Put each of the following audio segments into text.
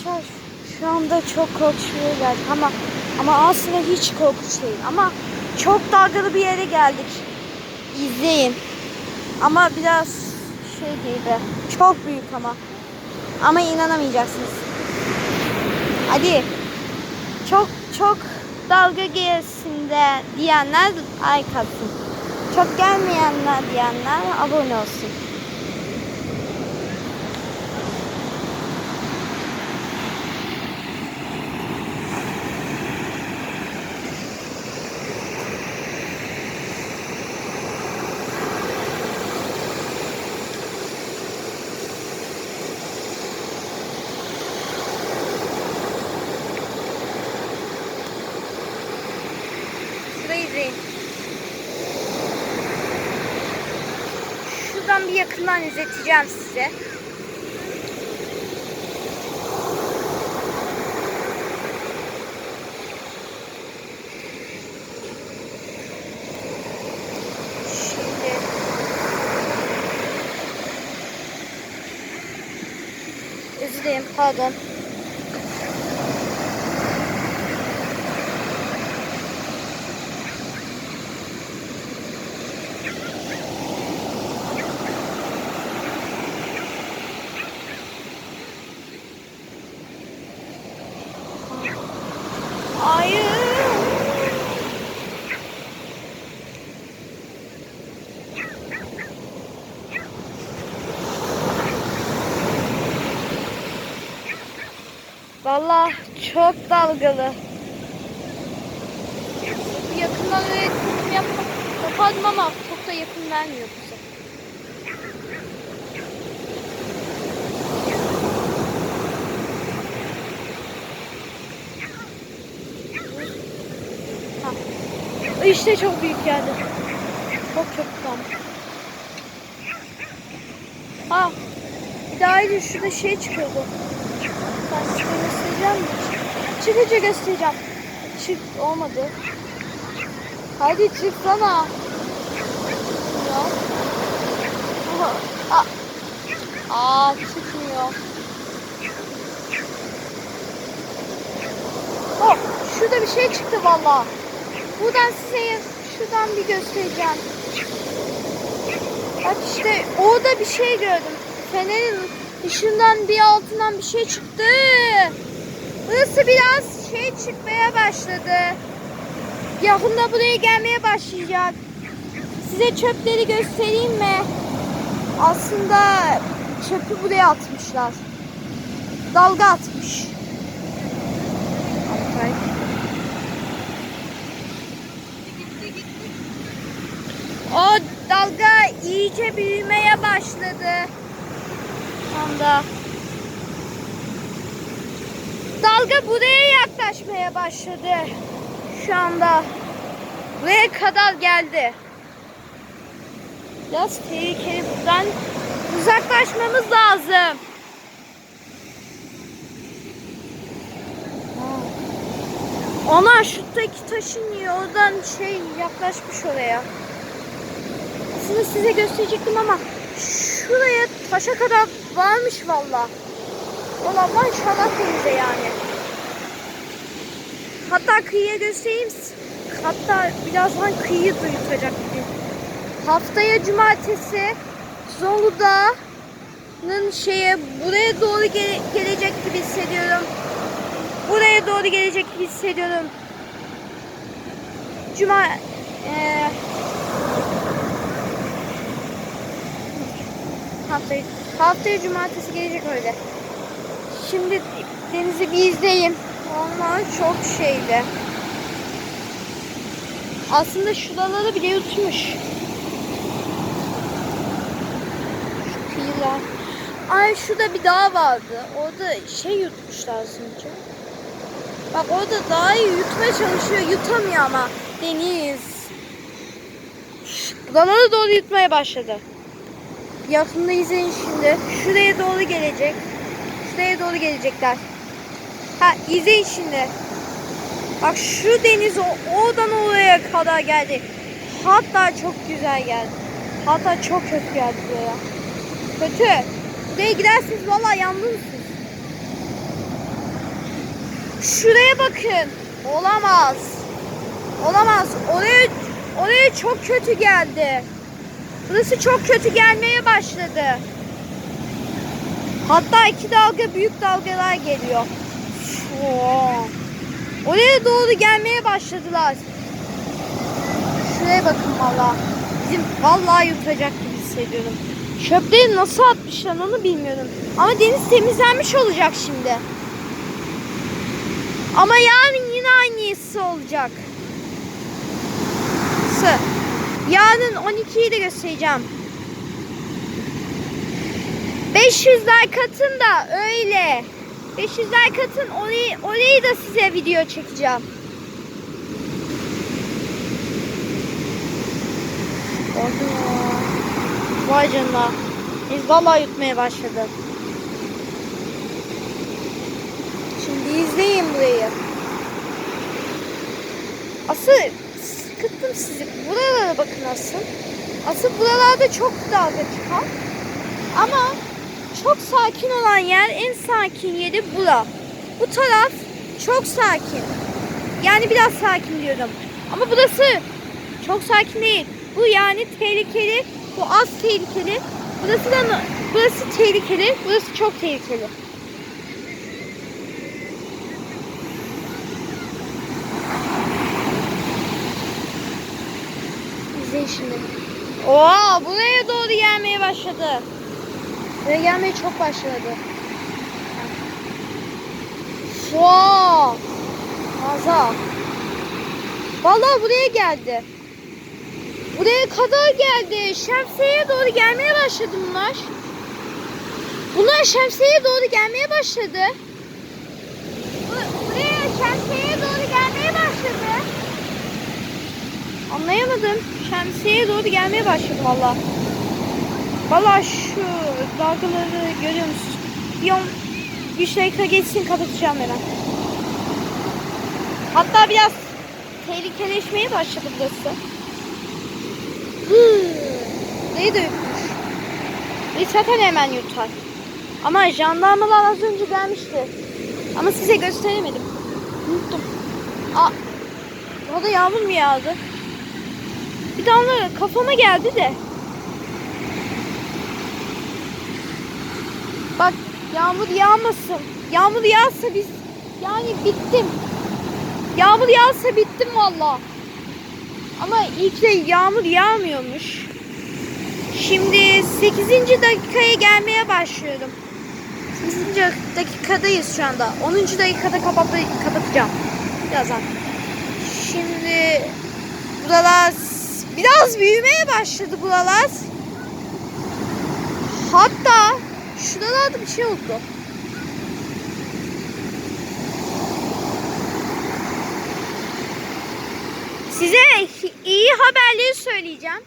Arkadaşlar şu anda çok yere geldik ama ama aslında hiç korkunç değil ama çok dalgalı bir yere geldik. İzleyin. Ama biraz şey gibi çok büyük ama ama inanamayacaksınız. Hadi çok çok dalga gelsin de diyenler like atsın. Çok gelmeyenler diyenler abone olsun. Şurayı izleyin. Şuradan bir yakından izleteceğim size. Şimdi Özür dilerim, pardon. Vallahi çok dalgalı. Yakından tutum yapmak yapardım ama çok da yakın vermiyor bize. Ha. İşte çok büyük geldi. Çok çok tam. Ha. Bir daha şurada şey çıkıyordu. Ben size göstereceğim mi? Çıkınca göstereceğim. Çık olmadı. Hadi çıksana. Aa. Aa çıkmıyor. Oh, şurada bir şey çıktı valla. Buradan size şuradan bir göstereceğim. Bak işte orada bir şey gördüm. Fenerin ışığından bir altından bir şey çıktı. Burası biraz şey çıkmaya başladı. Yakında buraya gelmeye başlayacak. Size çöpleri göstereyim mi? Aslında çöpü buraya atmışlar. Dalga atmış. Okay. O dalga iyice büyümeye başladı. Şu anda. Dalga buraya yaklaşmaya başladı. Şu anda. Buraya kadar geldi. Biraz tehlikeli buradan uzaklaşmamız lazım. Ona şuradaki taşın niye oradan şey yaklaşmış oraya. Aslında size gösterecektim ama şuraya taşa kadar varmış valla. Valla maşallah teyze yani. Hatta kıyıya göstereyim. Hatta birazdan kıyıyı duyutacak gibi. Haftaya cumartesi Zonguldak'ın şeye buraya doğru gele- gelecek gibi hissediyorum. Buraya doğru gelecek gibi hissediyorum. Cuma eee haftaya, haftaya cumartesi gelecek öyle. Şimdi denizi bir izleyeyim. Onlar çok şeydi. Aslında şuraları bile yutmuş. Şu kıyılar. Ay şurada bir dağ vardı. Orada şey yutmuşlar az önce. Bak orada dağı yutmaya çalışıyor. Yutamıyor ama. Deniz. Buralara doğru yutmaya başladı. Yakında izleyin şimdi. Şuraya doğru gelecek. Şuraya doğru gelecekler. Ha izleyin şimdi. Bak şu deniz o- oradan oraya kadar geldi. Hatta çok güzel geldi. Hatta çok kötü geldi buraya. Kötü. Buraya gidersiniz valla yandınız. Şuraya bakın. Olamaz. Olamaz. Oraya oraya çok kötü geldi. Burası çok kötü gelmeye başladı. Hatta iki dalga büyük dalgalar geliyor. Oo. Oraya doğru gelmeye başladılar. Şuraya bakın valla. Bizim vallahi yutacak gibi hissediyorum. Çöpleri nasıl atmışlar onu bilmiyorum. Ama deniz temizlenmiş olacak şimdi. Ama yarın yine aynısı olacak. Sı. Yarın 12'yi de göstereceğim. 500 like atın da öyle. 500 like atın orayı, orayı da size video çekeceğim. Vay canına. Biz vallahi yutmaya başladı. Şimdi izleyin burayı. Asıl sıkıntım sizi. Buralara bakın asıl. Asıl buralarda çok dalga çıkar. Ama çok sakin olan yer, en sakin yeri bura. Bu taraf çok sakin. Yani biraz sakin diyorum. Ama burası çok sakin değil. Bu yani tehlikeli, bu az tehlikeli. Burası da burası tehlikeli, burası çok tehlikeli. İzleyin şimdi. Oo, buraya doğru gelmeye başladı. Buraya gelmeye çok başladı. Wow. Fazla. Vallahi buraya geldi. Buraya kadar geldi. Şemsiyeye doğru gelmeye başladı bunlar. Bunlar şemsiyeye doğru gelmeye başladı. Bu- Buraya şemsiyeye doğru gelmeye başladı. Anlayamadım. Şemsiyeye doğru gelmeye başladı valla. Valla şu dalgaları görüyor musunuz? Bir on, 3 dakika geçsin kapatacağım hemen. Hatta biraz tehlikeleşmeye başladı burası. Burayı da yutmuş. Burayı zaten hemen yutar. Ama jandarmalar az önce gelmişti. Ama size gösteremedim. Unuttum. Aa, orada yağmur mu yağdı? Bir damla kafama geldi de. Bak yağmur yağmasın. Yağmur yağsa biz yani bittim. Yağmur yağsa bittim valla. Ama ilk de yağmur yağmıyormuş. Şimdi 8. dakikaya gelmeye başlıyorum. 8. dakikadayız şu anda. 10. dakikada kapat kapatacağım. Birazdan. Şimdi buralar biraz büyümeye başladı buralar. Hatta şuralarda bir şey oldu. Size iyi haberleri söyleyeceğim.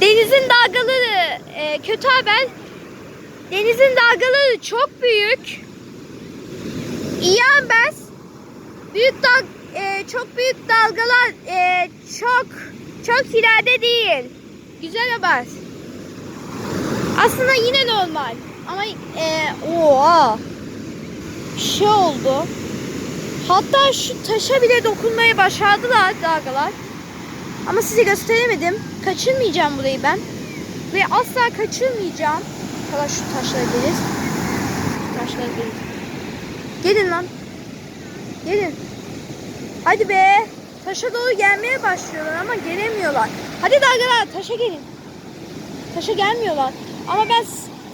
Denizin dalgaları e, kötü haber. Denizin dalgaları çok büyük. İyi haber. Büyük dal e, çok büyük dalgalar e, çok çok ileride değil. Güzel haber. Aslında yine normal. Ama e, oha. Bir şey oldu. Hatta şu taşa bile dokunmayı başardılar dalgalar. Ama size gösteremedim. Kaçırmayacağım burayı ben. Ve asla kaçırmayacağım. Kala şu taşlara gelir. Şu taşlara gelir. Gelin lan. Gelin. Hadi be. Taşa doğru gelmeye başlıyorlar ama gelemiyorlar. Hadi dalgalar taşa gelin. Taşa gelmiyorlar. Ama ben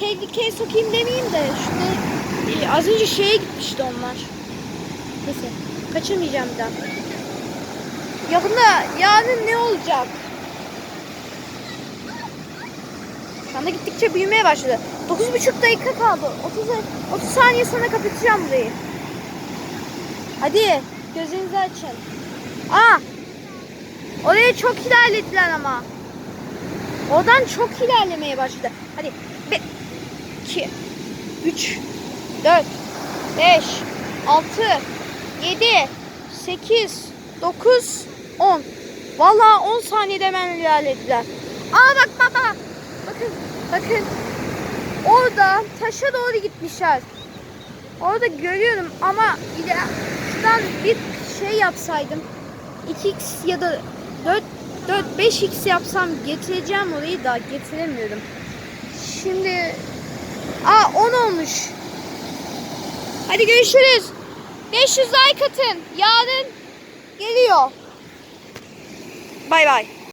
tehlikeye sokayım demeyeyim de şurada e, az önce şeye gitmişti onlar. Neyse kaçırmayacağım bir daha. Ya bunda yarın ne olacak? Şu anda gittikçe büyümeye başladı. 9,5 dakika kaldı. 30, 30 saniye sonra kapatacağım burayı. Hadi gözünüzü açın. Aa! Oraya çok ilerlediler ama. Oradan çok ilerlemeye başladı. Hadi. 1, 2, 3, 4, 5, 6, 7, 8, 9, 10. Vallahi 10 saniyede hemen ilerlediler. Aa bak bak bak. Bakın bakın. Orada taşa doğru gitmişler. Orada görüyorum ama bir şuradan bir şey yapsaydım 2x ya da 4 4 5x yapsam getireceğim orayı da getiremiyorum. Şimdi Aa 10 olmuş. Hadi görüşürüz. 500 like atın. Yarın geliyor. Bay bay.